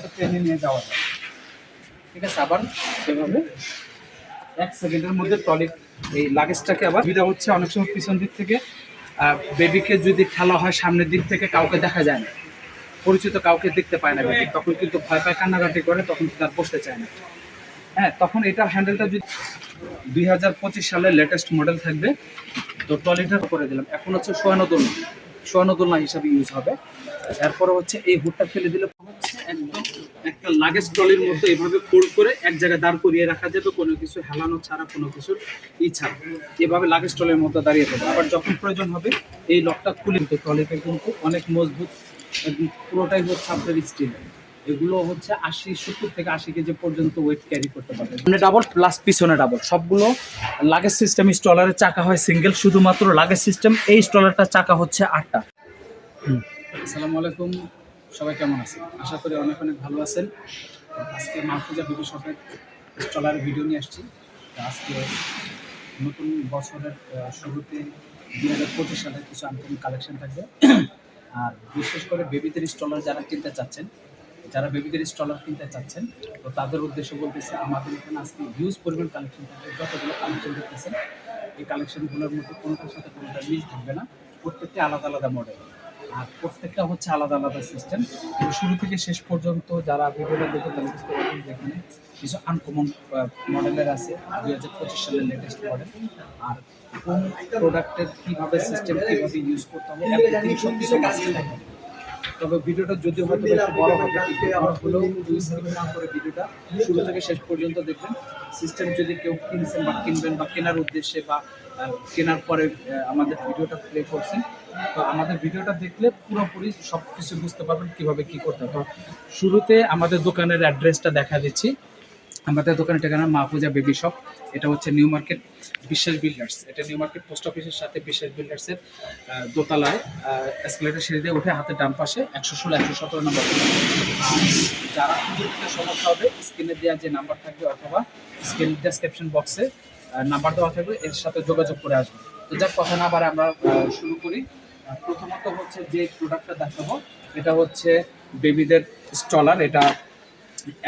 মতো ট্রেনে নিয়ে যাওয়া যায়। ঠিক আছে, আবার এভাবে এক সেকেন্ডের মধ্যে ট্রলি এই লাগেজটাকে আবার সুবিধা হচ্ছে অনেক সময় পিছন দিক থেকে। বেবিকে যদি ঠেলা হয় সামনের দিক থেকে, কাউকে দেখা যায় না। পরিচিত কাউকে দেখতে পায় না বেবি তখন কিন্তু ভয় পায়, কান্নাকাটি করে, তখন তার বসতে চায় না। হ্যাঁ তখন এটার হ্যান্ডেলটা যদি দুই হাজার পঁচিশ সালের লেটেস্ট মডেল থাকবে। তো ট্রলিটা করে দিলাম। এখন হচ্ছে সোয়ানো দোলনা। সোয়ানো দোলনা হিসাবে ইউজ হবে। এরপরে হচ্ছে এই হুডটা ফেলে দিলে হচ্ছে একদম একটা লাগেজ ট্রলির মধ্যে এভাবে ফোল্ড করে এক জায়গায় দাঁড় করিয়ে রাখা যাবে, কোনো কিছু হেলানো ছাড়া, কোনো কিছুর ই এভাবে লাগেজ ট্রলির মধ্যে দাঁড়িয়ে থাকবে। আবার যখন প্রয়োজন হবে, এই লকটা খুলে দিতে ট্রলিটা কিন্তু অনেক মজবুত পুরোটাই হচ্ছে আপনার স্টিল এগুলো হচ্ছে আশি, সত্তর থেকে আশি কেজি পর্যন্ত ওয়েট ক্যারি করতে পারবে। মানে ডাবল প্লাস পিছনে ডাবল সবগুলো লাগেজ সিস্টেম স্টলারের চাকা হয় সিঙ্গেল শুধুমাত্র লাগেজ সিস্টেম এই স্টলারটা চাকা হচ্ছে আটটা। আসসালামু আলাইকুম। সবাই কেমন আছেন? আশা করি অনেক অনেক ভালো আছেন। আজকে মাহফুজা বিবি শপের স্টলারের ভিডিও নিয়ে আসছি। আজকে নতুন বছরের শুরুতে দুই হাজার পঁচিশ সালের কিছু আনকমন কালেকশন থাকবে। আর বিশেষ করে বেবিদের স্টলার যারা কিনতে চাচ্ছেন, যারা বেবিদের স্টলার কিনতে চাচ্ছেন, তো তাদের উদ্দেশ্য বলতেছে, আমাদের এখানে আজকে হিউজ পরিমাণ কালেকশন থাকবে। যতগুলো কালেকশন দেখতেছেন, এই কালেকশনগুলোর মধ্যে কোনোটার সাথে কোনোটা মিল থাকবে না। প্রত্যেকটা আলাদা আলাদা মডেল আর প্রত্যেকটা হচ্ছে আলাদা আলাদা সিস্টেম শুরু থেকে শেষ পর্যন্ত যারা বিভিন্ন দেখে বুঝতে পারবেন যেখানে কিছু আনকমন মডেলের আছে, দুই হাজার পঁচিশ সালের লেটেস্ট মডেল আর কোন প্রোডাক্টের কীভাবে সিস্টেম কীভাবে ইউজ করতে হবে সব কিছু থাকবে। তবে ভিডিওটা যদি হয়তো একটু বড় হবে আমার হলেও দুই স্কিপ না করে ভিডিওটা শুরু থেকে শেষ পর্যন্ত দেখবেন। সিস্টেম যদি কেউ কিনছেন বা কিনবেন বা কেনার উদ্দেশ্যে বা কেনার পরে আমাদের ভিডিওটা প্লে করছেন তো আমাদের ভিডিওটা দেখলে পুরোপুরি সব কিছু বুঝতে পারবেন কীভাবে কী করতে হবে। তো শুরুতে আমাদের দোকানের অ্যাড্রেসটা দেখা দিচ্ছি। আমাদের দোকানের ঠিকানা মাহফুজা বেবি শপ এটা হচ্ছে নিউ মার্কেট বিশ্বাস বিল্ডার্স এটা নিউ মার্কেট পোস্ট অফিসের সাথে বিশ্বাস বিল্ডার্সের দোতলায় এসকেলেটার সিঁড়ি দিয়ে উঠে হাতের ডান পাশে একশো ষোলো, একশো সতেরো নম্বর যারা সমস্যা হবে স্ক্রিনে দেওয়া যে নাম্বার থাকবে অথবা স্ক্রিন ডেসক্রিপশন বক্সে নাম্বার দেওয়া থাকবে, এর সাথে যোগাযোগ করে আসবে। তো যাক, কথা না বারে আমরা শুরু করি। প্রথমত হচ্ছে যে প্রোডাক্টটা দেখাবো, এটা হচ্ছে বেবিদের স্টলার এটা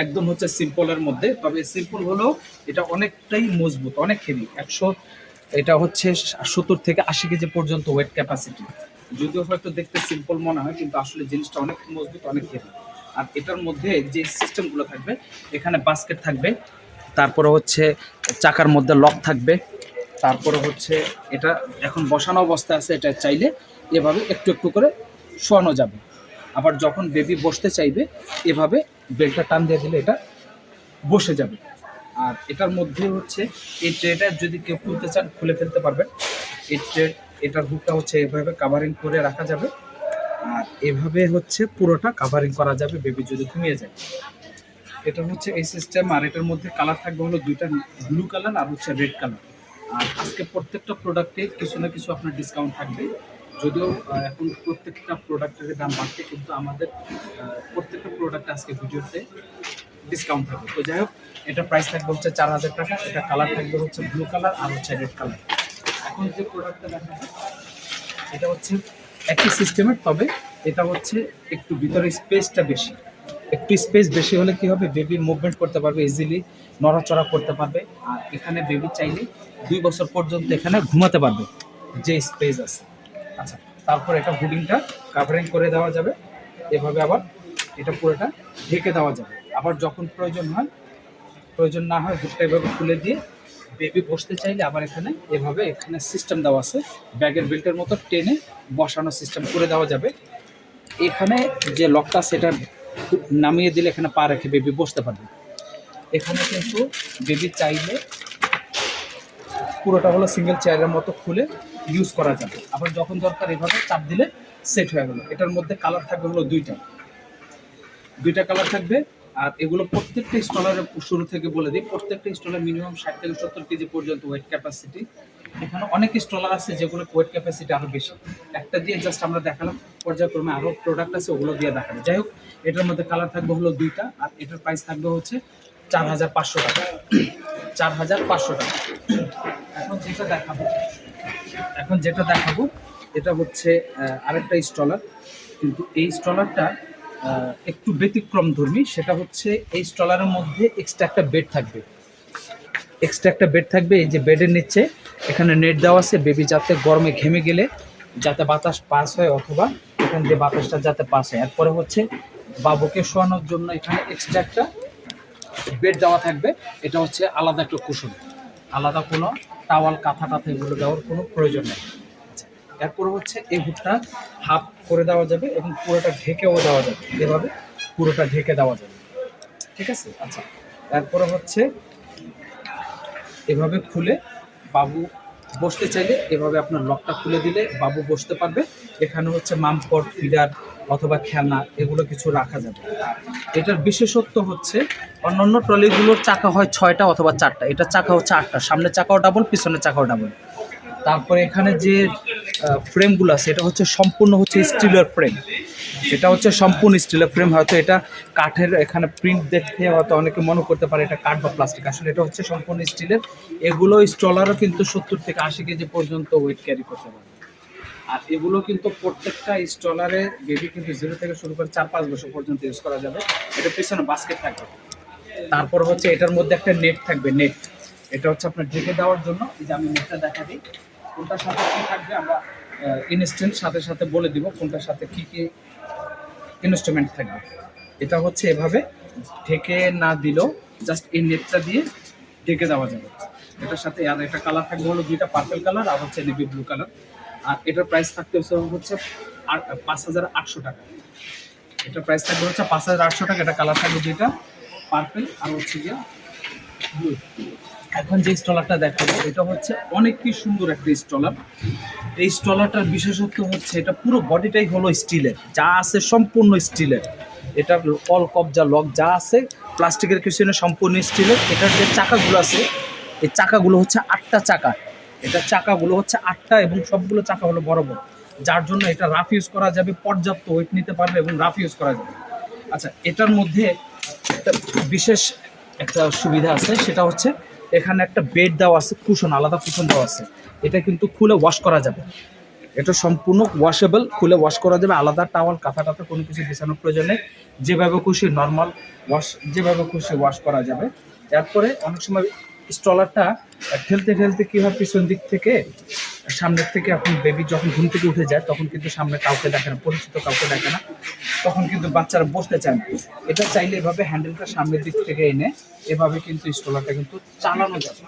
একদম হচ্ছে সিম্পলের মধ্যে, তবে সিম্পল হলেও এটা অনেকটাই মজবুত, অনেক হেভি একশো, এটা হচ্ছে সত্তর থেকে আশি কেজি পর্যন্ত ওয়েট ক্যাপাসিটি যদিও হয়তো দেখতে সিম্পল মনে হয়, কিন্তু আসলে জিনিসটা অনেক মজবুত, অনেক হেভি আর এটার মধ্যে যে সিস্টেমগুলো থাকবে, এখানে বাস্কেট থাকবে, তারপরে হচ্ছে চাকার মধ্যে লক থাকবে, তারপরে হচ্ছে এটা এখন বসানো অবস্থা আছে, এটা চাইলে এভাবে একটু একটু করে শোয়ানো যাবে। আবার যখন বেবি বসতে চাইবে, এভাবে বেলটা টান দিয়ে দিলে এটা বসে যাবে। আর এটার মধ্যে হচ্ছে, এই ট্রেটা যদি কেউ খুলতে চান, খুলে ফেলতে পারবেন। এই ট্রে, এটার হুকটা হচ্ছে এভাবে কাভারিং করে রাখা যাবে। আর এভাবে হচ্ছে পুরোটা কাভারিং করা যাবে বেবি যদি ঘুমিয়ে যায়। এটা হচ্ছে এই সিস্টেম আর এটার মধ্যে কালার থাকবে হলো দুইটা ব্লু কালার আর হচ্ছে রেড কালার আর আজকে প্রত্যেকটা প্রোডাক্টে কিছু না কিছু আপনার ডিসকাউন্ট থাকবে যদিও এখন প্রত্যেকটা প্রোডাক্টের দাম বাড়ছে, কিন্তু আমাদের প্রত্যেকটা প্রোডাক্ট আজকে ভিডিওতে ডিসকাউন্ট থাকবে। তো যাই হোক, এটা প্রাইস থাকবে হচ্ছে চার হাজার টাকা, এটা কালার থাকবে হচ্ছে ব্লু কালার আর হচ্ছে রেড কালার এখন যে প্রোডাক্টটা দেখাবো, এটা হচ্ছে একই সিস্টেমের তবে এটা হচ্ছে একটু ভিতরে স্পেসটা বেশি। একটু স্পেস বেশি হলে কি হবে? বেবি মুভমেন্ট করতে পারবে ইজিলি নড়াচড়া করতে পারবে, আর এখানে বেবি চাইলে দুই বছর পর্যন্ত এখানে ঘুমাতে পারবে, যে স্পেস আছে। আচ্ছা তারপর এটা হুডিংটা কাভারিং করে দেওয়া যাবে। এভাবে আবার এটা পুরোটা ঢেকে দেওয়া যাবে। আবার যখন প্রয়োজন হয়, প্রয়োজন না হয় হুডটা এভাবে খুলে দিয়ে বেবি বসতে চাইলে আবার এখানে এভাবে এখানে সিস্টেম দেওয়া আছে। ব্যাগের বেল্টের মতো টেনে বসানো সিস্টেম করে দেওয়া যাবে। এখানে যে লকটা সেটা নামিয়ে দিলে এখানে পা রেখে বেবি বসতে পারবে। এখানে কিন্তু বেবি চাইলে পুরোটা হলো সিঙ্গেল চেয়ারের মতো খুলে ইউজ করা যাবে। আবার যখন দরকার এভাবে চাপ দিলে সেট হয়ে গেল। এটার মধ্যে কালার থাকবে হলো দুইটা। দুইটা কালার থাকবে। আর এগুলো প্রত্যেকটা স্টলারের শুরু থেকে বলে দিই, প্রত্যেকটা স্টলার মিনিমাম ষাট থেকে সত্তর কেজি পর্যন্ত ওয়েট ক্যাপাসিটি এখানে অনেক স্টলার আছে যেগুলো ওয়েট ক্যাপাসিটি আরও বেশি। একটা দিয়ে জাস্ট আমরা দেখালাম, পর্যায়ক্রমে আরও প্রোডাক্ট আছে, ওগুলো দিয়ে দেখাবো। যাই হোক, এটার মধ্যে কালার থাকবে হলো দুইটা, আর এটার প্রাইস থাকবে হচ্ছে চার হাজার পাঁচশো টাকা। চার হাজার পাঁচশো টাকা। এখন যেটা দেখাবো এখন যেটা দেখাবো, এটা হচ্ছে আরেকটা স্টলার কিন্তু এই স্টলারটা একটু ব্যতিক্রম ধর্মী সেটা হচ্ছে এই স্টলারের মধ্যে এক্সট্রা একটা বেড থাকবে। এক্সট্রা একটা বেড থাকবে, এই যে বেডের নিচে, এখানে নেট দেওয়া আছে বেবি যাতে গরমে ঘেমে গেলে, যাতে বাতাস পাস হয় অথবা এখান দিয়ে বাতাসটা যাতে পাস হয়। এরপরে হচ্ছে বাবুকে শোয়ানোর জন্য এখানে এক্সট্রা একটা বেড দেওয়া থাকবে। এটা হচ্ছে আলাদা একটা কুশন। আলাদা কোনো টাওয়াল, কাঁথা টাথা এগুলো দেওয়ার কোনো প্রয়োজন নেই। এরপর এরপরে হচ্ছে এই ভুট্টা হাফ করে দেওয়া যাবে এবং পুরোটা ঢেকেও দেওয়া যাবে। এভাবে পুরোটা ঢেকে দেওয়া যাবে। ঠিক আছে? আচ্ছা তারপরে হচ্ছে এভাবে খুলে বাবু বসতে চাইলে এভাবে আপনার লকটা খুলে দিলে বাবু বসতে পারবে। এখানে হচ্ছে মামপট ফিডার অথবা খেলনা, এগুলো কিছু রাখা যাবে। এটার বিশেষত্ব হচ্ছে অন্যান্য ট্রলিগুলোর চাকা হয় ছয়টা অথবা চারটা। এটা চাকা হচ্ছে আটটা সামনের চাকাও ডাবল পিছনের চাকাও ডাবল তারপরে এখানে যে ফ্রেমগুলো আছে, এটা হচ্ছে সম্পূর্ণ হচ্ছে স্টিলের ফ্রেম এটা হচ্ছে সম্পূর্ণ স্টিলের ফ্রেম হয়তো এটা কাঠের এখানে প্রিন্ট দেখে হয়তো অনেকে মনে করতে পারে এটা কাঠ বা প্লাস্টিক আসলে এটা হচ্ছে সম্পূর্ণ স্টিলের এগুলো স্টলারও কিন্তু সত্তর থেকে আশি কেজি পর্যন্ত ওয়েট ক্যারি করতে পারে। আর এগুলো কিন্তু প্রত্যেকটা স্টলারে বেবি কিন্তু জিরো থেকে শুরু করে চার পাঁচ বছর পর্যন্ত ইউজ করা যাবে। এটা পিছনে বাস্কেট থাকবে। তারপর হচ্ছে এটার মধ্যে একটা নেট থাকবে নেট এটা হচ্ছে আপনার ঢেকে দেওয়ার জন্য। এই যে আমি নেটটা দেখা দিই। কোনটার সাথে কী থাকবে আমরা ইনস্ট্যান্ট সাথে সাথে বলে দিব কোনটার সাথে কী কী ইনস্ট্রুমেন্ট থাকবে। এটা হচ্ছে এভাবে ঢেকে না দিলেও জাস্ট এই নেটটা দিয়ে ঢেকে দেওয়া যাবে। এটার সাথে আর একটা কালার থাকবে হলো দুইটা পার্পেল কালার আর হচ্ছে নেভি ব্লু কালার আর এটার প্রাইস থাকতে হচ্ছে পাঁচ হাজার আটশো টাকা। এটার প্রাইস থাকবে হচ্ছে পাঁচ হাজার আটশো টাকা। এটা কালার থাকবে যেটা পার্পল আর হচ্ছে গিয়া ব্লু এখন যে স্টলারটা দেখাবো, এটা হচ্ছে অনেক কি সুন্দর একটা স্টলার এই স্টলারটার বিশেষত্ব হচ্ছে এটা পুরো বডিটাই হলো স্টিলের যা আছে সম্পূর্ণ স্টিলের এটার কল কবজা লক যা আছে প্লাস্টিকের কিছু সম্পূর্ণ স্টিলের এটার যে চাকাগুলো আছে, এই চাকাগুলো হচ্ছে আটটা চাকা। এটার চাকাগুলো হচ্ছে আটটা এবং সবগুলো চাকা হলো বড় বড়। যার জন্য এটা রাফ ইউজ করা যাবে, পর্যাপ্ত ওয়েট নিতে পারবে এবং রাফ ইউজ করা যাবে। আচ্ছা এটার মধ্যে একটা বিশেষ একটা সুবিধা আছে, সেটা হচ্ছে এখানে একটা বেড দেওয়া আছে কুশন আলাদা কুশন দেওয়া আছে। এটা কিন্তু খুলে ওয়াশ করা যাবে। এটা সম্পূর্ণ ওয়াশেবল খুলে ওয়াশ করা যাবে, আলাদা টাওয়াল কাঁথা টাথা কোনো কিছু বিছানোর প্রয়োজন নেই। যেভাবে খুশি নর্মাল ওয়াশ যেভাবে খুশি ওয়াশ করা যাবে। তারপরে অনেক সময় স্টলারটা ঠেলতে ঠেলতে কী হয় পিছন দিক থেকে, সামনের থেকে এখন বেবি যখন ঘুম থেকে উঠে যায়, তখন কিন্তু সামনে কাউকে দেখে না, পরিচিত কাউকে দেখে না। তখন কিন্তু বাচ্চারা বসতে চায় না। এটা চাইলে এভাবে হ্যান্ডেলটা সামনের দিক থেকে এনে, এভাবে কিন্তু স্টলারটা কিন্তু চালানো যাবে।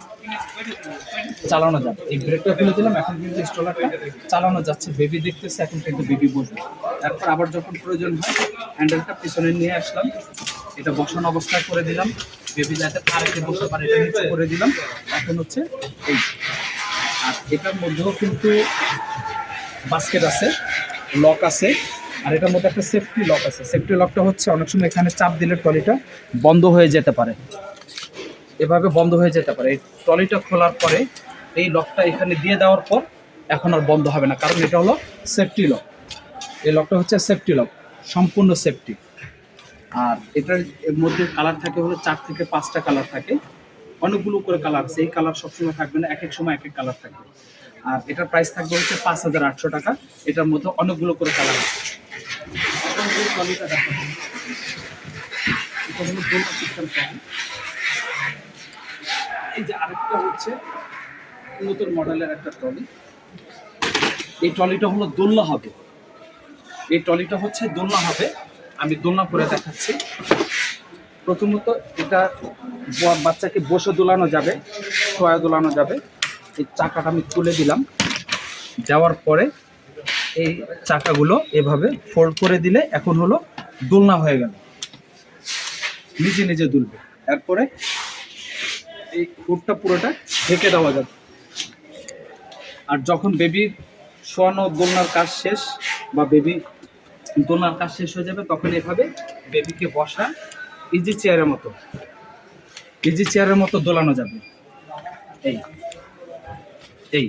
চালানো যাবে। এই ব্রেকটা খুলে দিলাম, এখন কিন্তু স্টলারটা চালানো যাচ্ছে। বেবি দেখতেছে, এখন কিন্তু বেবি বসবে। তারপর আবার যখন প্রয়োজন হয় হ্যান্ডেলটা পিছনে নিয়ে আসলাম। এটা বসানো অবস্থায় করে দিলাম। বেবি যাতে পাড়েতে বসতে পারে এটা নিচে করে দিলাম, এখন হচ্ছে এই আর এটার মধ্যেও কিন্তু বাস্কেট আছে লক আছে, আর এটার মধ্যে একটা সেফটি লক আছে। সেফটি লকটা হচ্ছে অনেক সময় এখানে চাপ দিলে ট্রলিটা বন্ধ হয়ে যেতে পারে। এভাবে বন্ধ হয়ে যেতে পারে। এই ট্রলিটা খোলার পরে এই লকটা এখানে দিয়ে দেওয়ার পর এখন আর বন্ধ হবে না, কারণ এটা হলো সেফটি লক এই লকটা হচ্ছে সেফটি লক সম্পূর্ণ সেফটি আর এটার মধ্যে কালার থাকে হলো চার থেকে পাঁচটা কালার থাকে। অনেকগুলো করে কালার এই কালার সবসময় থাকবে না এক এক সময় এক এক কালার থাকবে। আর এটার প্রাইস থাকবে হচ্ছে পাঁচ হাজার আটশো টাকা, এটার মধ্যে অনেকগুলো করে কালার আছে। এই যে আরেকটা হচ্ছে নতুন মডেলের একটা ট্রলি এই ট্রলিটা হলো দোলনা হবে। এই ট্রলিটা হচ্ছে দোলনা হবে। আমি দোলনা করে দেখাচ্ছি। প্রথমত এটা বাচ্চাকে বসে দোলানো যাবে, শোয়া দোলানো যাবে। এই চাকাটা আমি তুলে দিলাম। দেওয়ার পরে এই চাকাগুলো এভাবে ফোল্ড করে দিলে এখন হলো দোলনা হয়ে গেল। নিজে নিজে দুলবে। এরপরে এই কোটটা পুরোটা ঢেকে দেওয়া যাবে। আর যখন বেবি শোয়ানো দোলনার কাজ শেষ বা বেবি দোলনার কাজ শেষ হয়ে যাবে, তখন এভাবে বেবিকে বসা ইজি চেয়ারের মতো। ইজি চেয়ারের মতো দোলানো যাবে। এই এই,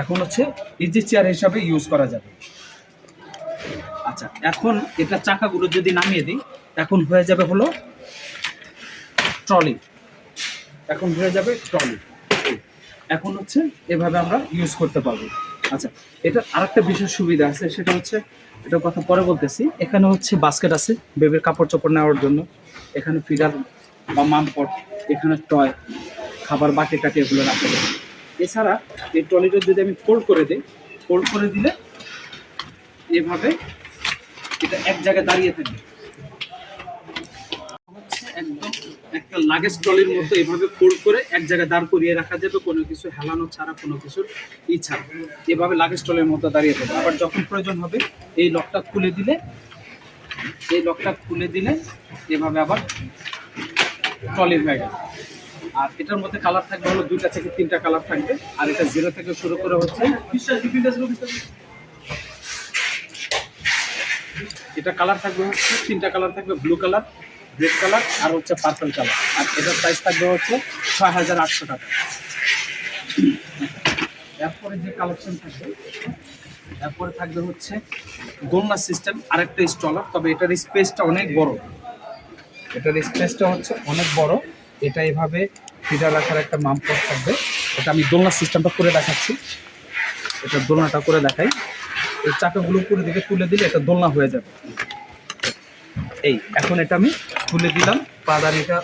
এখন হচ্ছে ইজি চেয়ার হিসাবে ইউজ করা যাবে। আচ্ছা এখন এটা চাকাগুলো যদি নামিয়ে দিই, এখন হয়ে যাবে হলো ট্রলি। এখন হয়ে যাবে ট্রলি। এখন হচ্ছে এভাবে আমরা ইউজ করতে পারব। আচ্ছা এটা আরেকটা বিশেষ সুবিধা আছে, সেটা হচ্ছে এটার কথা পরে বলতেছি। এখানে হচ্ছে বাস্কেট আছে, বেবির কাপড় চোপড় নেওয়ার জন্য। এখানে ফিডার বা মামপট, এখানে টয় খাবার বাটি টাটি এগুলো রাখতে পারি এছাড়া এই ট্রলিটা যদি আমি ফোল্ড করে দিই ফোল্ড করে দিলে এভাবে এটা এক জায়গায় দাঁড়িয়ে থাকবে হচ্ছে একদম একটা লাগেজ ট্রলির মতো এভাবে ফোল্ড করে এক জায়গায় দাঁড় করিয়ে রাখা যাবে, কোনো কিছু হেলানো ছাড়া কোনো কিছুর ই ছাড়া। এভাবে লাগেজ ট্রলির মতো দাঁড়িয়ে থাকবে। আবার যখন প্রয়োজন হবে, এই লকটা খুলে দিলে, এই লকটা খুলে দিলে এভাবে আবার ট্রলি হয়ে গেল। আর এটার মধ্যে কালার থাকবে হলো দুইটা থেকে তিনটা কালার থাকবে। আর এটা জিরো থেকে শুরু করে হচ্ছে এটা কালার থাকবে হচ্ছে, তিনটা কালার থাকবে ব্লু কালার রেড কালার আর হচ্ছে পার্পল কালার আর এটার প্রাইস থাকবে হচ্ছে ছয় হাজার আটশো টাকা। এরপরে যে কালেকশন থাকবে, এরপরে থাকবে হচ্ছে দোলনা সিস্টেম আরেকটা স্টলার তবে এটার স্পেসটা অনেক বড়। এটার স্পেসটা হচ্ছে অনেক বড়। এটা এভাবে ফিডার রাখার একটা মামপট থাকবে। এটা আমি দোলনা সিস্টেমটা করে দেখাচ্ছি। এটা দোলনাটা করে দেখাই। এই চাকাগুলো উপরে দিকে তুলে দিলে এটা দোলনা হয়ে যাবে। এই, এখন এটা আমি তুলে দিলাম পাদানিটা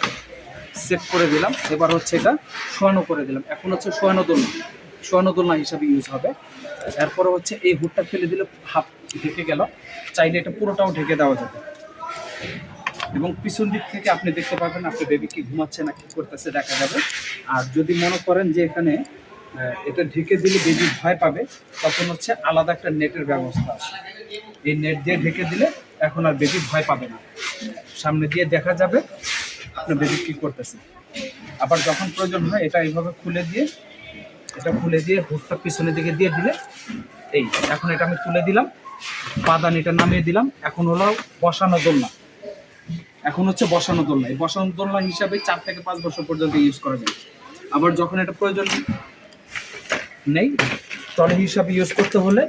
সেট করে দিলাম। এবার হচ্ছে এটা শোয়ানো করে দিলাম। এখন হচ্ছে শোয়ানো দোলনা। শোয়ানো দোলনা হিসাবে ইউজ হবে। এরপরে হচ্ছে এই হুডটা ফেলে দিলে হাফ ঢেকে গেল। চাইলে এটা পুরোটাও ঢেকে দেওয়া যাবে। এবং পিছন দিক থেকে আপনি দেখতে পাবেন আপনি বেবি কি ঘুমাচ্ছে না কি করতেছে দেখা যাবে। আর যদি মনে করেন যে এখানে এটা ঢেকে দিলে বেবি ভয় পাবে, তখন হচ্ছে আলাদা একটা নেটের ব্যবস্থা আছে। এই নেট দিয়ে ঢেকে দিলে এখন আর বেবি ভয় পাবে না। সামনে দিয়ে দেখা যাবে আপনার বেবি কি করতেছে আবার যখন প্রয়োজন হয় এটা এইভাবে খুলে দিয়ে, এটা খুলে দিয়ে হুকটা পিছনের দিকে দিয়ে দিলে, এই এখন এটা আমি তুলে দিলাম পাদানিটা নামিয়ে দিলাম, এখন হলো বসানো দোলনা। এখন হচ্ছে বসানো দোলনা। এই বসানো দোলনা হিসাবে চার থেকে পাঁচ বছর পর্যন্ত ইউজ করা যায়। আবার যখন এটা প্রয়োজন নেই ট্রলি হিসাবে ইউজ করতে হলে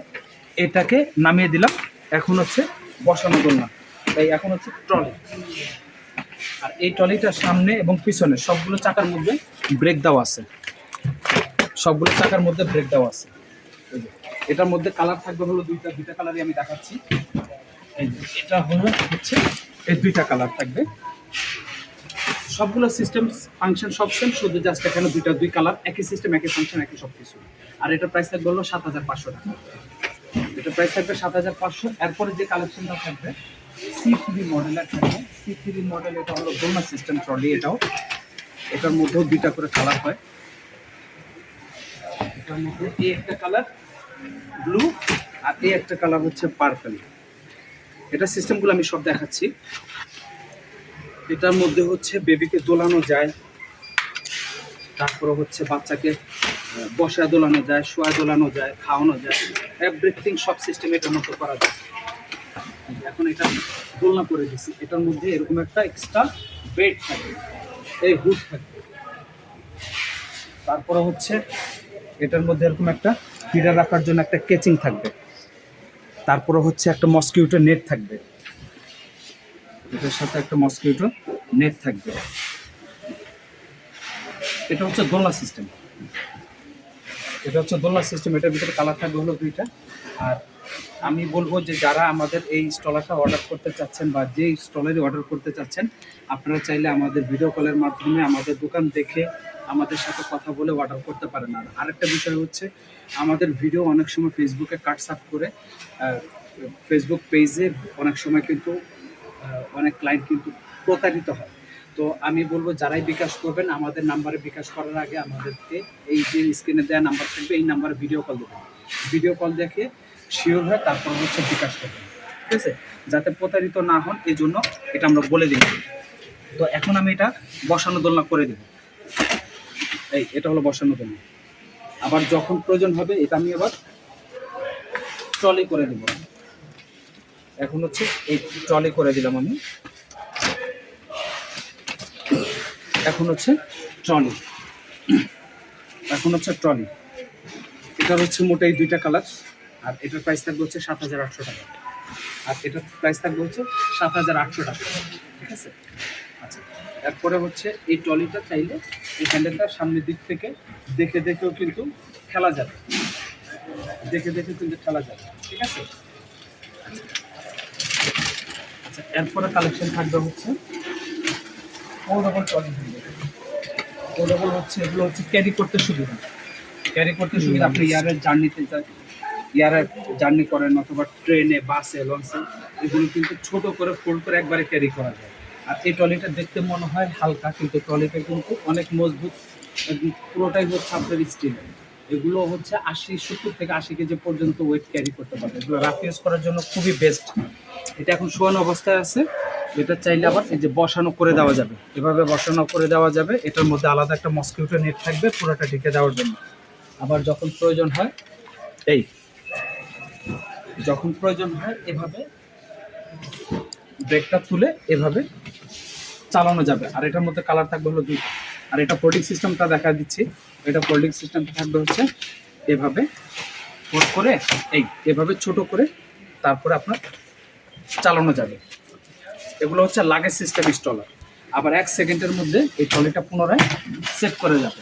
এটাকে নামিয়ে দিলাম। এখন হচ্ছে বসানো দোলনা। তাই এখন হচ্ছে ট্রলি। আর এই ট্রলিটার সামনে এবং পিছনে সবগুলো চাকার মধ্যে ব্রেক দেওয়া আছে। সবগুলো চাকার মধ্যে ব্রেক দেওয়া আছে। এটার মধ্যে কালার থাকবে হলো দুইটা দুইটা কালারই আমি দেখাচ্ছি। এটা হলো হচ্ছে, এই দুইটা কালার থাকবে। সবগুলো সিস্টেম ফাংশন সব সেম শুধু জাস্ট এখানে দুইটা, দুই কালার, একই সিস্টেম একই ফাংশন একই সব কিছু আর এটা প্রাইস থাকবে হলো সাত হাজার পাঁচশো টাকা। এটা প্রাইস থাকবে সাত হাজার পাঁচশো। এরপরে যে কালেকশনটা থাকবে সি থ্রি মডেলের থাকবে। সি থ্রি মডেল এটা হলো দোলনা সিস্টেম ট্রলি এটাও। এটার মধ্যেও দুইটা করে কালার হয়। এটার মধ্যে এই একটা কালার ব্লু আর এই একটা কালার হচ্ছে পার্পল এটা সিস্টেমগুলো আমি সব দেখাচ্ছি। এটার মধ্যে হচ্ছে বেবিকে দোলানো যায়। তারপরে হচ্ছে বাচ্চাকে বসায় দোলানো যায় শোয়া দোলানো যায়, খাওয়ানো যায়। এভরিথিং সব সিস্টেম এটার মধ্যে করা যায়। এখন এটা দোলনা করে দিছি। এটার মধ্যে এরকম একটা এক্সট্রা বেড থাকবে এই হুড থাকবে তারপরে হচ্ছে এটার মধ্যে এরকম একটা ফিডার রাখার জন্য একটা কেচিং থাকবে। তারপরে হচ্ছে একটা মসকিউটো নেট থাকবে। এটার সাথে একটা মসকিউটো নেট থাকবে। এটা হচ্ছে দোলনা সিস্টেম এটা হচ্ছে দোলনা সিস্টেম এটার ভিতরে কালার থাকবে হলো দুইটা। আর আমি বলব যে যারা আমাদের এই স্টলারটা অর্ডার করতে চাচ্ছেন বা যে স্টলারই অর্ডার করতে চাচ্ছেন, আপনারা চাইলে আমাদের ভিডিও কলের মাধ্যমে আমাদের দোকান দেখে আমাদের সাথে কথা বলে অর্ডার করতে পারেন। আর আরেকটা বিষয় হচ্ছে, আমাদের ভিডিও অনেক সময় ফেসবুকে কাটসাপ করে ফেসবুক পেজে অনেক সময় কিন্তু অনেক ক্লায়েন্ট কিন্তু প্রতারিত হয়। তো আমি বলব, যারাই বিকাশ করবেন, আমাদের নাম্বারে বিকাশ করার আগে আমাদেরকে এই যে স্ক্রিনে দেওয়া নাম্বার থাকবে, এই নাম্বারে ভিডিও কল দেবেন। ভিডিও কল দেখে শিওর হয়ে তারপর হচ্ছে বিকাশ করবেন। ঠিক আছে? যাতে প্রতারিত না হন এই জন্য এটা আমরা বলে দিই তো এখন আমি এটা বসানো দোলনা করে দেব। এই, এটা হলো বসানো দোলনা। আবার যখন প্রয়োজন হবে, এটা আমি আবার ট্রলি করে দেব। এখন হচ্ছে এই ট্রলি করে দিলাম আমি। এখন হচ্ছে ট্রলি। এখন হচ্ছে ট্রলি। এটার হচ্ছে মোটা এই দুইটা কালার, আর এটার প্রাইস থাকবে হচ্ছে সাত হাজার আটশো টাকা। আর এটার প্রাইস থাকবে হচ্ছে সাত হাজার আটশো টাকা, ঠিক আছে? আচ্ছা এরপরে হচ্ছে এই ট্রলিটা চাইলে এই হ্যান্ডেলটা সামনের দিক থেকে দেখে দেখেও কিন্তু খেলা যাবে। দেখে দেখে কিন্তু খেলা যাবে, ঠিক আছে? আচ্ছা এরপরে কালেকশন থাকবে হচ্ছে ফোল্ডেবল ট্রলি। ফোল্ডেবল হচ্ছে এগুলো হচ্ছে ক্যারি করতে সুবিধা। ক্যারি করতে সুবিধা আপনি ইয়ারের জার্নিতে ইয়ারের জার্নি করেন অথবা ট্রেনে বাসে লঞ্চে এগুলো কিন্তু ছোট করে ফোল্ড করে একবারে ক্যারি করা যায়। আর এই ট্রলিটা দেখতে মনে হয় হালকা কিন্তু ট্রলিটা কিন্তু অনেক মজবুত। পুরোটাই হচ্ছে আপনার স্টিল এগুলো হচ্ছে আশি সত্তর থেকে আশি কেজি পর্যন্ত ওয়েট ক্যারি করতে পারবে। এগুলো রাফ ইউজ করার জন্য খুবই বেস্ট এটা এখন শোয়ানো অবস্থায় আছে। এটা চাইলে আবার এই যে বসানো করে দেওয়া যাবে। এভাবে বসানো করে দেওয়া যাবে। এটার মধ্যে আলাদা একটা মসকিউটো নেট থাকবে পুরোটা ঢেকে দেওয়ার জন্য। আবার যখন প্রয়োজন হয়, এই যখন প্রয়োজন হয়, এভাবে ব্রেকটা তুলে এভাবে চালানো যাবে। আর এটার মধ্যে কালার থাকবে হলো দুইটা। আর এটা ফোল্ডিং সিস্টেমটা দেখা দিচ্ছি। এটা ফোল্ডিং সিস্টেমটা থাকবে হচ্ছে এভাবে ফোল্ড করে, এই এভাবে ছোট করে তারপরে আপনার চালানো যাবে। এগুলো হচ্ছে লাগেজ সিস্টেম ইনস্টলার আবার এক সেকেন্ডের মধ্যে এই ট্রলিটা পুনরায় সেট করে যাবে।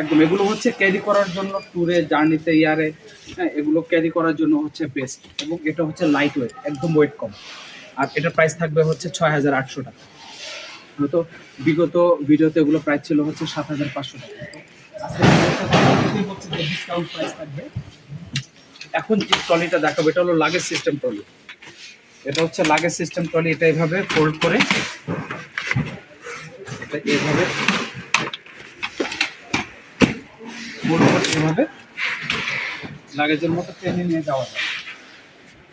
একদম, এগুলো হচ্ছে ক্যারি করার জন্য ট্যুরে জার্নিতে ইয়ারে হ্যাঁ এগুলো ক্যারি করার জন্য হচ্ছে বেস্ট এবং এটা হচ্ছে লাইট ওয়েট একদম ওয়েট কম। আর এটার প্রাইস থাকবে হচ্ছে ছয় হাজার আটশো টাকা। হয়তো বিগত ভিডিওতে এগুলো প্রাইস ছিল হচ্ছে সাত হাজার পাঁচশো টাকা। এখন যে ট্রলিটা দেখাবো, এটা হলো লাগেজ সিস্টেম ট্রলি এটা হচ্ছে লাগেজ সিস্টেম ট্রলি এটা এইভাবে ফোল্ড করে এটা এভাবে ফোল্ড করে এভাবে লাগেজের মতো ট্রেনে নিয়ে যাওয়া যায়।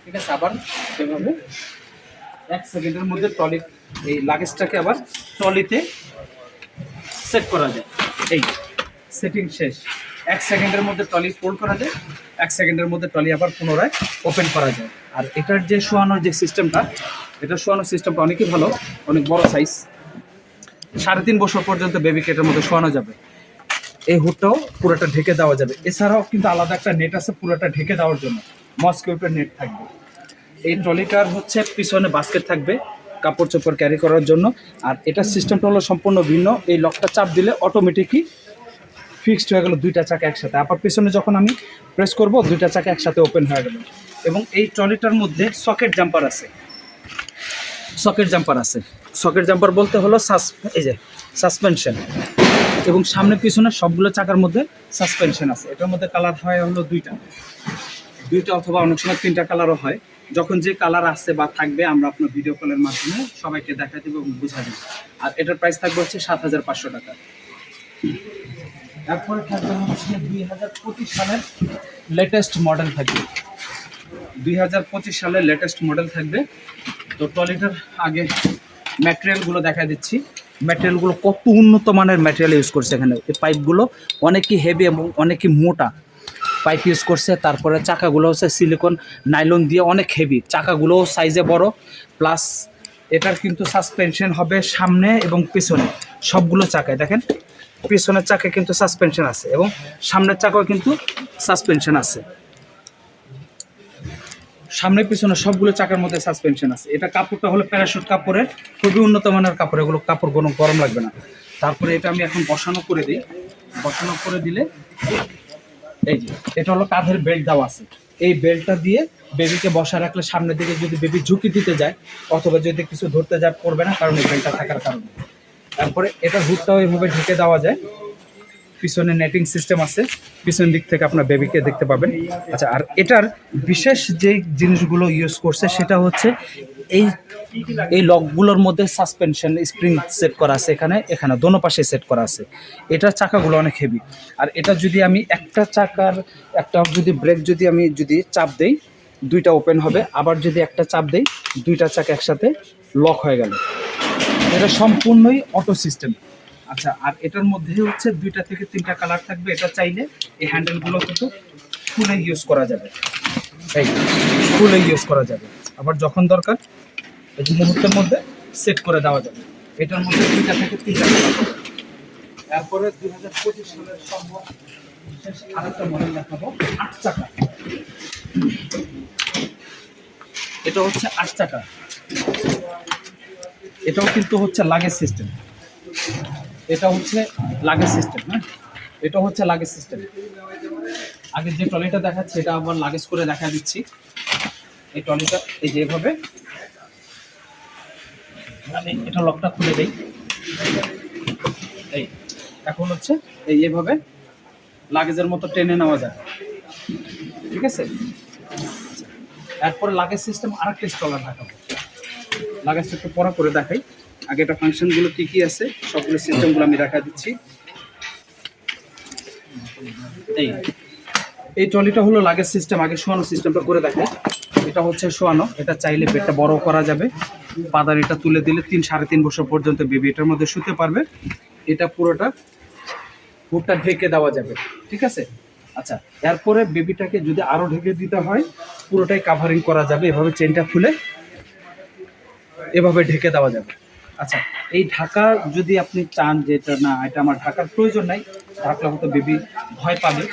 ঠিক আছে, আবার এভাবে এক সেকেন্ডের মধ্যে ট্রলি এই লাগেজটাকে আবার ট্রলিতে সেট করা যায়। এই সেটিং শেষ। এক সেকেন্ডের মধ্যে ট্রলি ফোল্ড করা যায়, এক সেকেন্ডের মধ্যে ট্রলি আবার পুনরায় ওপেন করা যায়। আর এটার যে শোয়ানোর যে সিস্টেমটা, এটা শোয়ানোর সিস্টেমটা অনেকই ভালো, অনেক বড় সাইজ সাড়ে তিন বছর পর্যন্ত বেবিকে এটার মধ্যে শোয়ানো যাবে। এই হুডটাও পুরোটা ঢেকে দেওয়া যাবে। এছাড়াও কিন্তু আলাদা একটা নেট আছে, পুরোটা ঢেকে দেওয়ার জন্য। মসকিউটের নেট থাকবে। এই ট্রলিটার হচ্ছে পিছনে বাস্কেট থাকবে, কাপড় চোপড় ক্যারি করার জন্য। আর এটার সিস্টেমটা হলো সম্পূর্ণ ভিন্ন। এই লকটা চাপ দিলে অটোমেটিকই ফিক্সড হয়ে গেল দুইটা চাকা একসাথে। আবার পিছনে যখন আমি প্রেস করব, দুইটা চাকা একসাথে ওপেন হয়ে গেল। এবং এই ট্রলিটার মধ্যে সকেট জাম্পার আছে। সকেট জাম্পার আছে। সকেট জাম্পার বলতে হলো সাস এই যে সাসপেনশন এবং সামনে পিছনে সবগুলো চাকার মধ্যে সাসপেনশন আছে। এটার মধ্যে কালার হয় হলো দুইটা। দুইটা অথবা অনেক সময় তিনটা কালারও হয়। যখন যে কালার আসছে বা থাকবে, আমরা আপনার ভিডিও কলের মাধ্যমে সবাইকে দেখা দেবো এবং বুঝা দেবো। আর এটার প্রাইস থাকবে হচ্ছে সাত হাজার পাঁচশো টাকা। তারপরে থাকবে হচ্ছে দুই হাজার পঁচিশ সালের লেটেস্ট মডেল থাকবে। দুই হাজার পঁচিশ সালের লেটেস্ট মডেল থাকবে। তো টয়লেটের আগে ম্যাটেরিয়ালগুলো দেখা দিচ্ছি। ম্যাটেরিয়ালগুলো কত উন্নত মানের ম্যাটেরিয়াল ইউজ করছে এখানে। এই পাইপগুলো অনেকই হেভি এবং অনেকই মোটা পাইপ ইউজ করছে। তারপরে চাকাগুলো হচ্ছে সিলিকন নাইলন দিয়ে অনেক হেভি চাকাগুলোও সাইজে বড়। প্লাস এটার কিন্তু সাসপেনশন হবে সামনে এবং পিছনে। সবগুলো চাকায়। দেখেন পিছনের চাকে কিন্তু সাসপেনশন আছে এবং সামনের চাকাও কিন্তু সাসপেনশন আছে। সামনে পিছনে সবগুলো চাকার মধ্যে সাসপেনশন আছে। এটা কাপড়টা হলো প্যারাশুট কাপড়ের, খুবই উন্নত মানের কাপড়। এগুলো কাপড় কোনো গরম লাগবে না। তারপরে এটা আমি এখন বসানো করে দিই। বসানো করে দিলে এই যে, এটা হলো কাঁধের বেল্ট দেওয়া আছে। এই বেল্টটা দিয়ে বেবিকে বসা রাখলে সামনের দিকে যদি বেবি ঝুঁকি দিতে যায়, অথবা যদি কিছু ধরতে যায় পড়বে না, কারণ এই বেল্টটা থাকার কারণে। তারপরে এটা হুডটাও এইভাবে ঢেকে দেওয়া যায়। পিছনে নেটিং সিস্টেম আছে। পিছন দিক থেকে আপনার বেবিকে দেখতে পাবেন। আচ্ছা আর এটার বিশেষ যে জিনিসগুলো ইউজ করছে সেটা হচ্ছে এই এই লকগুলোর মধ্যে সাসপেনশন স্প্রিং সেট করা আছে এখানে। এখানে দোনো পাশে সেট করা আছে। এটার চাকাগুলো অনেক হেভি আর এটা যদি আমি একটা চাকার, একটা যদি ব্রেক যদি আমি যদি চাপ দেই, দুইটা ওপেন হবে। আবার যদি একটা চাপ দেই, দুইটা চাকা একসাথে লক হয়ে গেল। এটা সম্পূর্ণই অটো সিস্টেম আচ্ছা আর এটার মধ্যে হচ্ছে দুইটা থেকে তিনটা কালার থাকবে। এটা চাইলে এই হ্যান্ডেলগুলো কিন্তু খুলে ইউজ করা যাবে। এই খুলে ইউজ করা যাবে। আবার যখন দরকার, এই মুহূর্তের মধ্যে সেট করে দেওয়া যাবে। এটার মধ্যে দুইটা থেকে তিনটা কালার হবে তারপরে দুই হাজার পঁচিশ সালের সম্ভব আরেকটা মডেল দেখাবো, আট চাকা। এটা হচ্ছে আট চাকা। এটাও কিন্তু হচ্ছে লাগেজ সিস্টেম এটা হচ্ছে লাগেজ সিস্টেম হ্যাঁ? এটা হচ্ছে লাগেজ সিস্টেম আগে যে ট্রলিটা দেখাচ্ছে, এটা আবার লাগেজ করে দেখা দিচ্ছি। এই ট্রলিটা, এই যে এভাবে। আমি এটা লকটা খুলে দেই। এই, এখন হচ্ছে এই এভাবে লাগেজের মতো টেনে নেওয়া যায়। ঠিক আছে? এরপরে লাগেজ সিস্টেম আরেকটা স্টলার দেখাবো। লাগেজটা একটু পড়া করে দেখাই। আগে এটা ফাংশনগুলো কী কী আছে, সবগুলো সিস্টেমগুলো আমি দেখা দিচ্ছি। এই এই ট্রলিটা হলো লাগেজ সিস্টেম আগে শোয়ানো সিস্টেমটা করে দেখে এটা হচ্ছে শোয়ানো, এটা চাইলে বেডটা বড় করা যাবে। পাদারিটা তুলে দিলে তিন, সাড়ে তিন বছর পর্যন্ত বেবি এটার মধ্যে শুতে পারবে। এটা পুরোটা হুডটা ঢেকে দেওয়া যাবে, ঠিক আছে? আচ্ছা এরপরে বেবিটাকে যদি আরও ঢেকে দিতে হয়, পুরোটাই কাভারিং করা যাবে। এভাবে চেনটা খুলে এভাবে ঢেকে দেওয়া যাবে। আচ্ছা এই ঢাকা যদি আপনি চান যে এটা না, এটা আমার ঢাকার প্রয়োজন নাই ঢাকলে হয়তো বেবি ভয় পাবে।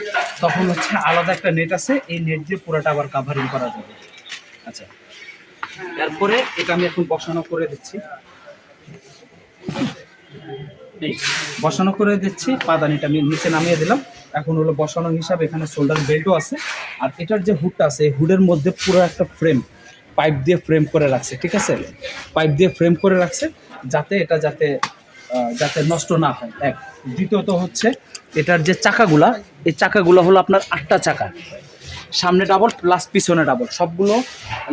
তখন হচ্ছে আলাদা একটা নেট আছে, এই নেট দিয়ে পুরোটা আবার কাভারিং করা যাবে। আচ্ছা তারপরে এটা আমি এখন বসানো করে দিচ্ছি। বসানো করে দিচ্ছি, পাদানিটা আমি নিচে নামিয়ে দিলাম। এখন হলো বসানো হিসাবে এখানে শোল্ডার বেল্টও আছে। আর এটার যে হুডটা আছে, এই হুডের মধ্যে পুরো একটা ফ্রেম পাইপ দিয়ে ফ্রেম করে রাখছে, ঠিক আছে? পাইপ দিয়ে ফ্রেম করে রাখছে, যাতে এটা যাতে যাতে নষ্ট না হয়। এক। দ্বিতীয়ত হচ্ছে, এটার যে চাকাগুলা, এই চাকাগুলো হলো আপনার আটটা চাকা। সামনে ডাবল প্লাস পিছনে ডাবল সবগুলো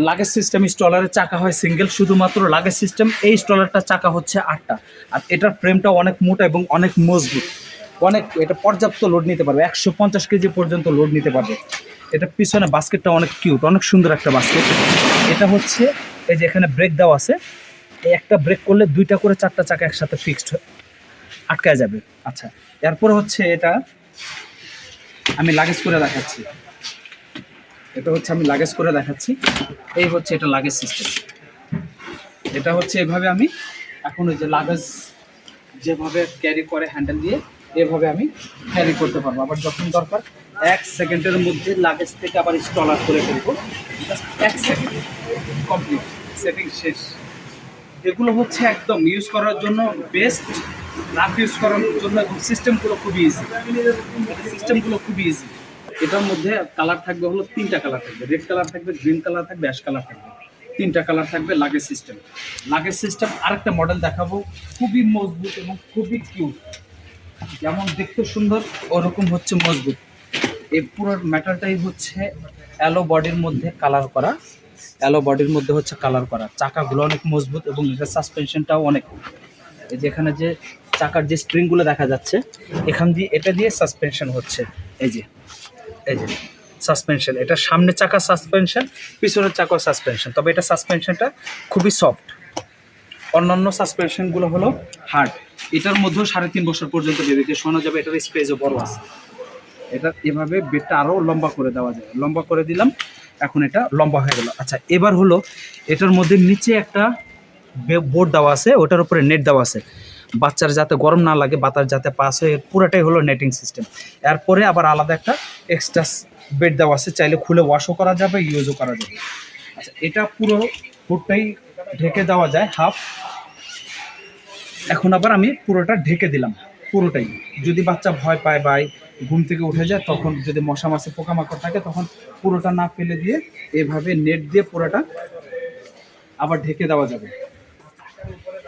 লাগেজ সিস্টেম স্টলারের চাকা হয় সিঙ্গেল শুধুমাত্র লাগেজ সিস্টেম এই স্টলারটা চাকা হচ্ছে আটটা। আর এটার ফ্রেমটা অনেক মোটা এবং অনেক মজবুত। অনেক, এটা পর্যাপ্ত লোড নিতে পারবে। একশো পঞ্চাশ কেজি পর্যন্ত লোড নিতে পারবে। এটা পিছনে বাস্কেটটা অনেক কিউট, অনেক সুন্দর একটা বাস্কেট। এটা হচ্ছে এই যে এখানে ব্রেক দেওয়া আছে। এই একটা ব্রেক করলে দুইটা করে চারটা চাকা একসাথে ফিক্সড আটকায় যাবে। আচ্ছা এরপরে হচ্ছে এটা আমি লাগেজ করে দেখাচ্ছি। এটা হচ্ছে আমি লাগেজ করে দেখাচ্ছি। এই হচ্ছে এটা লাগেজ সিস্টেম এটা হচ্ছে এভাবে আমি এখন ওই যে লাগেজ যেভাবে ক্যারি করে হ্যান্ডেল দিয়ে এভাবে আমি ক্যারি করতে পারব। আবার যখন দরকার, এক সেকেন্ডের মধ্যে লাগেজ থেকে আবার স্টল স্টলার করে ফেলব। এক সেকেন্ড কমপ্লিট সেটিং শেষ। এগুলো হচ্ছে একদম ইউজ করার জন্য বেস্ট রাফ ইউজ করার জন্য সিস্টেমগুলো খুবই ইজি সিস্টেমগুলো খুবই ইজি এটার মধ্যে কালার থাকবে হলো তিনটা কালার থাকবে। রেড কালার থাকবে গ্রিন কালার থাকবে অ্যাশ কালার থাকবে। তিনটা কালার থাকবে লাগেজ সিস্টেম লাগেজ সিস্টেম আরেকটা মডেল দেখাবো। খুবই মজবুত এবং খুবই কিউট যেমন দেখতে সুন্দর, ওরকম হচ্ছে মজবুত। এই পুরো ম্যাটারটাই হচ্ছে অ্যালো বডির মধ্যে কালার করা। অ্যালো বডির মধ্যে হচ্ছে কালার করা। চাকাগুলো অনেক মজবুত এবং এটার সাসপেনশনটাও অনেক। এই যে এখানে যে চাকার যে স্প্রিংগুলো দেখা যাচ্ছে, এখান দিয়ে এটা দিয়ে সাসপেনশন হচ্ছে। এই যে এই যে সাসপেনশন এটা সামনে চাকা সাসপেনশন পিছনের চাকা সাসপেনশন তবে এটা সাসপেনশনটা খুবই সফট অন্যান্য সাসপেনশনগুলো হলো হার্ড এটার মধ্যেও সাড়ে তিন বছর পর্যন্ত বেবিকে শোনা যাবে, এটার স্পেসও বড় আছে। এটা এভাবে বেডটা আরও লম্বা করে দেওয়া যায় লম্বা করে দিলাম, এখন এটা লম্বা হয়ে গেল। আচ্ছা এবার হলো এটার মধ্যে নিচে একটা বোর্ড দেওয়া আছে, ওটার উপরে নেট দেওয়া আছে। বাচ্চার যাতে গরম না লাগে, বাতাস যাতে পাস হয়ে, পুরোটাই হলো নেটিং সিস্টেম এরপরে আবার আলাদা একটা এক্সট্রা বেড দেওয়া আছে, চাইলে খুলে ওয়াশও করা যাবে ইউজও করা যাবে। আচ্ছা এটা পুরো ফুটটাই ঢেকে দেওয়া যায় হাফ এখন আবার আমি পুরোটা ঢেকে দিলাম, পুরোটাই। যদি বাচ্চা ভয় পায় বা ঘুম থেকে উঠে যায়, তখন যদি মশা মাছে পোকামাকড় থাকে, তখন পুরোটা না ফেলে দিয়ে এভাবে নেট দিয়ে পুরোটা আবার ঢেকে দেওয়া যাবে।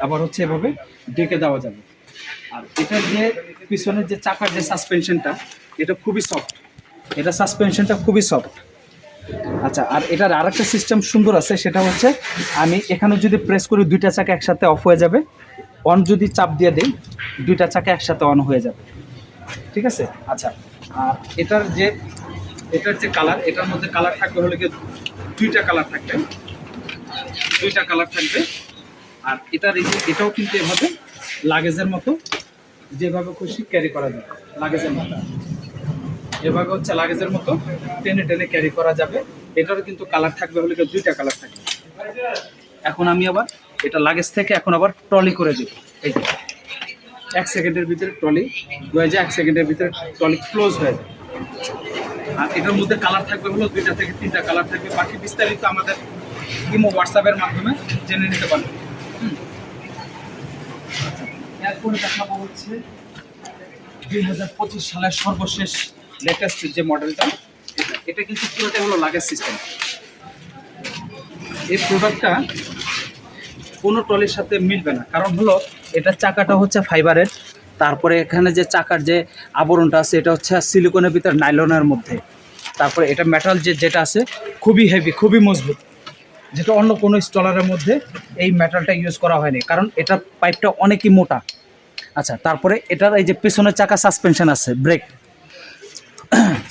আবার হচ্ছে এভাবে ঢেকে দেওয়া যাবে। আর এটার যে পিছনের যে চাকার যে সাসপেনশনটা এটা খুবই সফট এটা সাসপেনশনটা খুবই সফট আচ্ছা আর এটার আরেকটা সিস্টেম সুন্দর আছে, সেটা হচ্ছে আমি এখানে যদি প্রেস করি, দুইটা চাকা একসাথে অফ হয়ে যাবে। অন যদি চাপ দিয়ে দিই, দুইটা চাকা একসাথে অন হয়ে যাবে। ঠিক আছে? আচ্ছা আর এটার যে এটার যে কালার এটার মধ্যে কালার থাকবে হলে কি দুইটা কালার থাকবে। দুইটা কালার থাকবে। আর এটার এই যে- এটাও কিন্তু এভাবে লাগেজের মতো যেভাবে খুশি ক্যারি করা যাবে লাগেজের মতো। এভাবে হচ্ছে লাগেজের মতো টেনে টেনে ক্যারি করা যাবে। এটারও কিন্তু কালার থাকবে হলে কি দুইটা কালার থাকবে। এখন আমি আবার এটা লাগেজ থেকে এখন আবার ট্রলি করে দেব। এই যে এক সেকেন্ডের ভিতরে ট্রলি হয়ে যায় এক সেকেন্ডের ভিতরে ট্রলি ক্লোজ হয়ে যায়। আর এটার মধ্যে কালার থাকবে হলো দুইটা থেকে তিনটা কালার থাকবে। বাকি বিস্তারিত আমাদের ইমো হোয়াটসঅ্যাপের মাধ্যমে জেনে নিতে পারবেন। আচ্ছা, এরপরে দেখাবো হচ্ছে দুই হাজার পঁচিশ সালের সর্বশেষ লেটেস্ট যে মডেলটা এটা কিন্তু পুরোটা হলো লাগেজ সিস্টেম এই প্রোডাক্টটা কোনো ট্রলির সাথে মিলবে না। কারণ হলো, এটা চাকাটা হচ্ছে ফাইবারের তারপরে এখানে যে চাকার যে আবরণটা আছে, এটা হচ্ছে সিলিকনের ভিতর নাইলনের মধ্যে। তারপরে এটা মেটাল যে যেটা আছে, খুবই হেভি খুবই মজবুত। যেটা অন্য কোনো স্টলারের মধ্যে এই মেটালটা ইউজ করা হয়নি। কারণ এটা পাইপটা অনেকই মোটা। আচ্ছা তারপরে এটার এই যে পেছনের চাকা সাসপেনশন আছে ব্রেক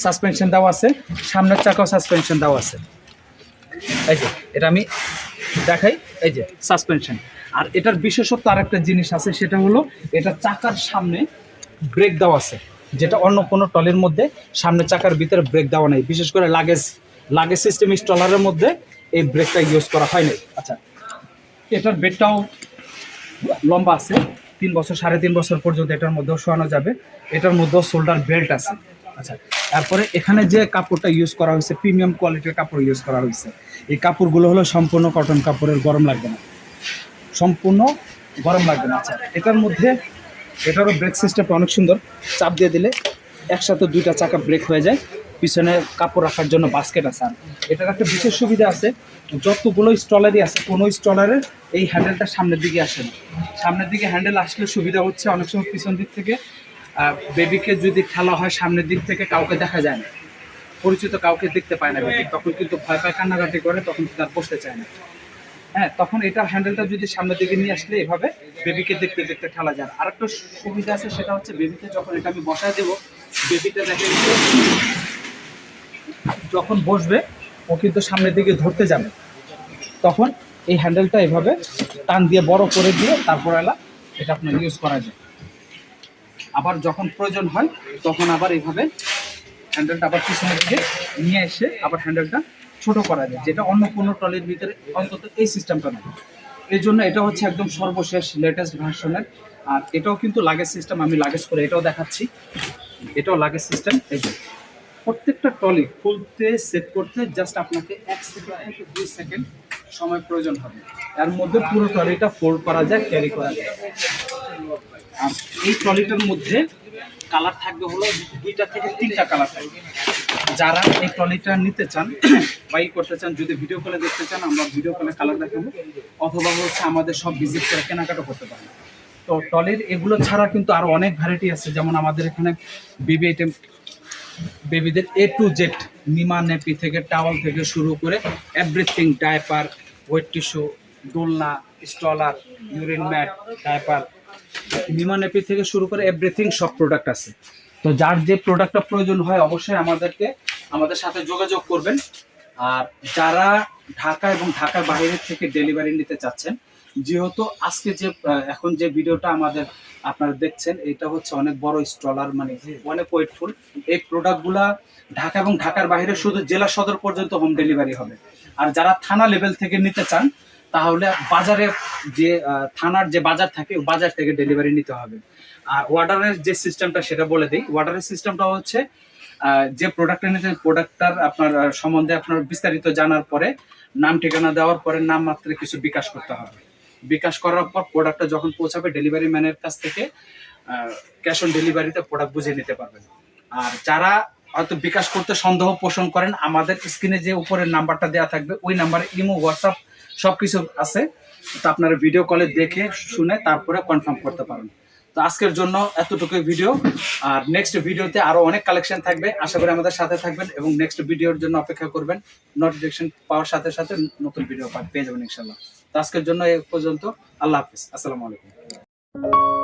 সাসপেনশন দেওয়া আছে, সামনের চাকাও সাসপেনশন দেওয়া আছে। এই যে, এটা আমি দেখাই, এই যে। সাসপেনশন আর এটার বিশেষত্ব আরেকটা জিনিস আছে, সেটা হলো এটা চাকার সামনে ব্রেক দেওয়া আছে, যেটা অন্য কোনো টলের মধ্যে সামনে চাকার ভিতরে ব্রেক দেওয়া নেই। বিশেষ করে লাগেজ লাগেজ সিস্টেম স্টলারের মধ্যে এই ব্রেকটা ইউজ করা হয় নাই। আচ্ছা এটার বেডটাও লম্বা আছে, তিন বছর, সাড়ে তিন বছর পর্যন্ত এটার মধ্যেও শোয়ানো যাবে। এটার মধ্যেও শোল্ডার বেল্ট আছে। আচ্ছা তারপরে এখানে যে কাপড়টা ইউজ করা হয়েছে প্রিমিয়াম কোয়ালিটির কাপড় ইউজ করা হয়েছে, এই কাপড়গুলো হলো সম্পূর্ণ কটন কাপড়ের, গরম লাগবে না। সম্পূর্ণ গরম লাগবে না। আচ্ছা এটার মধ্যে, এটারও ব্রেক সিস্টেমটা অনেক সুন্দর। চাপ দিয়ে দিলে একসাথে দুইটা চাকা ব্রেক হয়ে যায়। পিছনে কাপড় রাখার জন্য বাস্কেট আছে। আর এটার একটা বিশেষ সুবিধা আছে, যতগুলো স্টলারই আছে, কোনো স্টলারের এই হ্যান্ডেলটা সামনের দিকে আসে না। সামনের দিকে হ্যান্ডেল আসলে সুবিধা হচ্ছে অনেক সময় পিছন দিক থেকে বেবিকে যদি খেলা হয় সামনের দিক থেকে কাউকে দেখা যায় না। পরিচিত কাউকে দেখতে পায় না বেবি। তখন কিন্তু ভয় পায়, কান্নাকাটি করে, তখন কিন্তু তার বসতে চায় না। হ্যাঁ তখন এটা হ্যান্ডেলটা যদি সামনের দিকে নিয়ে আসলে এভাবে বেবিকে দেখতে দেখতে খেলা যায় আর একটা সুবিধা আছে, সেটা হচ্ছে বেবিকে যখন এটা আমি বসায় দেবো, বেবিটা দেখে যখন বসবে, ও কিন্তু সামনের দিকে ধরতে যাবে। তখন এই হ্যান্ডেলটা এভাবে টান দিয়ে বড় করে দিয়ে তারপর এলা এটা আপনার ইউজ করা যায়। আবার যখন প্রয়োজন হয়, তখন আবার এইভাবে হ্যান্ডেলটা আবার পিছনের দিকে নিয়ে এসে আবার হ্যান্ডেলটা ছোট করা যায়, যেটা অন্য কোনো ট্রলির ভিতরে অন্তত এই সিস্টেমটা নেই। এই জন্য এটা হচ্ছে একদম সর্বশেষ লেটেস্ট ভার্সনের আর এটাও কিন্তু লাগেজ সিস্টেম আমি লাগেজ করে এটাও দেখাচ্ছি। এটাও লাগেজ সিস্টেম এই যে প্রত্যেকটা ট্রলি খুলতে সেট করতে জাস্ট আপনাকে এক সেকেন্ড দুই সেকেন্ড সময় প্রয়োজন হবে। এর মধ্যে পুরো ট্রলিটা ফোল্ড করা যায় ক্যারি করা যায়। আর এই ট্রলিটার মধ্যে কালার থাকবে হলো দুইটা থেকে তিনটা কালার থাকবে। যারা এই ট্রলিটা নিতে চান বা ই করতে চান, যদি ভিডিও কলে দেখতে চান, আমরা ভিডিও কলে কালার দেখাবো। অথবা হচ্ছে আমাদের সব ভিজিট করে কেনাকাটা করতে পারেন। তো টলির এগুলো ছাড়া কিন্তু আরও অনেক ভ্যারাইটি আছে। যেমন আমাদের এখানে বেবি আইটেম বেবিদের এ টু জেড নিমা নেপি থেকে টাওয়াল থেকে শুরু করে এভরিথিং ডায়পার ওয়েট টিস্যু দোলনা স্টলার ইউরিন ম্যাট ডাইপার নিমা নেপি থেকে শুরু করে এভরিথিং সব প্রোডাক্ট আছে। তো যার যে প্রোডাক্টটা প্রয়োজন হয় অবশ্যই আমাদেরকে আমাদের সাথে যোগাযোগ করবেন। আর যারা ঢাকা এবং ঢাকার বাইরে থেকে ডেলিভারি নিতে চাচ্ছেন, যেহেতু আজকে যে এখন যে ভিডিওটা আমাদের আপনারা দেখছেন, এটা হচ্ছে অনেক বড় স্টলার মানে অনেক ওয়েটফুল। এই প্রোডাক্টগুলা ঢাকা এবং ঢাকার বাইরে শুধু জেলা সদর পর্যন্ত হোম ডেলিভারি হবে। আর যারা থানা লেভেল থেকে নিতে চান তাহলে বাজারে যে থানার যে বাজার থাকে বাজার থেকে ডেলিভারি নিতে হবে। আর অর্ডারের যে সিস্টেমটা সেটা বলে দিই। অর্ডারের সিস্টেমটা হচ্ছে যে প্রোডাক্টটা নিতে প্রোডাক্টটার আপনার সম্বন্ধে আপনার বিস্তারিত জানার পরে, নাম, ঠিকানা দেওয়ার পরে নাম মাত্র কিছু বিকাশ করতে হবে। বিকাশ করার পর প্রোডাক্টটা যখন পৌঁছাবে ডেলিভারি ম্যানের কাছ থেকে ক্যাশ অন ডেলিভারিতে প্রোডাক্ট বুঝে নিতে পারবেন। আর যারা হয়তো বিকাশ করতে সন্দেহ পোষণ করেন, আমাদের স্ক্রিনে যে উপরের নাম্বারটা দেওয়া থাকবে, ওই নাম্বারে ইমো হোয়াটসঅ্যাপ সব কিছু আছে। তো আপনারা ভিডিও কলে দেখে, শুনে তারপরে কনফার্ম করতে পারেন। তো আজকের জন্য এতটুকু ভিডিও আর নেক্সট ভিডিওতে আরও অনেক কালেকশন থাকবে। আশা করি আমাদের সাথে থাকবেন এবং নেক্সট ভিডিওর জন্য অপেক্ষা করবেন। নোটিফিকেশন পাওয়ার সাথে সাথে নতুন ভিডিও পেয়ে যাবেন ইনশাল্লাহ তো আজকের জন্য এ পর্যন্ত। আল্লাহ হাফিজ। আসসালামু আলাইকুম।